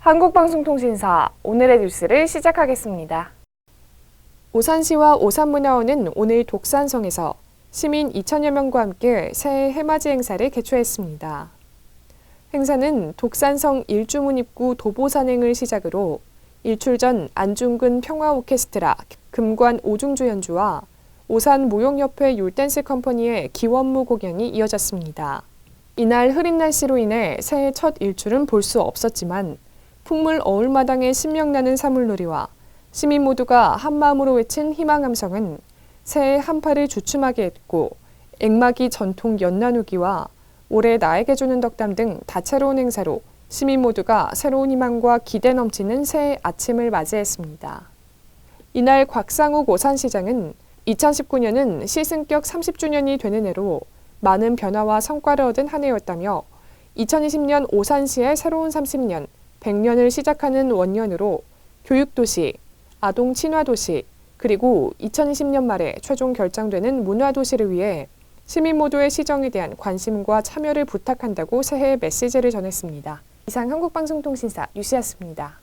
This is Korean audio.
한국방송통신사 오늘의 뉴스를 시작하겠습니다. 오산시와 오산문화원은 오늘 독산성에서 시민 2천여 명과 함께 새해 해맞이 행사를 개최했습니다. 행사는 독산성 일주문 입구 도보 산행을 시작으로 일출 전 안중근 평화 오케스트라 금관 오중주 연주와 오산 무용협회 율댄스 컴퍼니의 기원무 공연이 이어졌습니다. 이날 흐린 날씨로 인해 새해 첫 일출은 볼 수 없었지만 풍물 어울마당의 신명나는 사물놀이와 시민 모두가 한마음으로 외친 희망 함성은 새해 한파를 주춤하게 했고 액마기 전통 연나누기와 올해 나에게 주는 덕담 등 다채로운 행사로 시민 모두가 새로운 희망과 기대 넘치는 새해 아침을 맞이했습니다. 이날 곽상욱 오산시장은 2019년은 시승격 30주년이 되는 해로 많은 변화와 성과를 얻은 한 해였다며 2020년 오산시의 새로운 30년, 100년을 시작하는 원년으로 교육도시, 아동 친화도시, 그리고 2020년 말에 최종 결정되는 문화도시를 위해 시민 모두의 시정에 대한 관심과 참여를 부탁한다고 새해 메시지를 전했습니다. 이상 한국방송통신사 뉴스였습니다.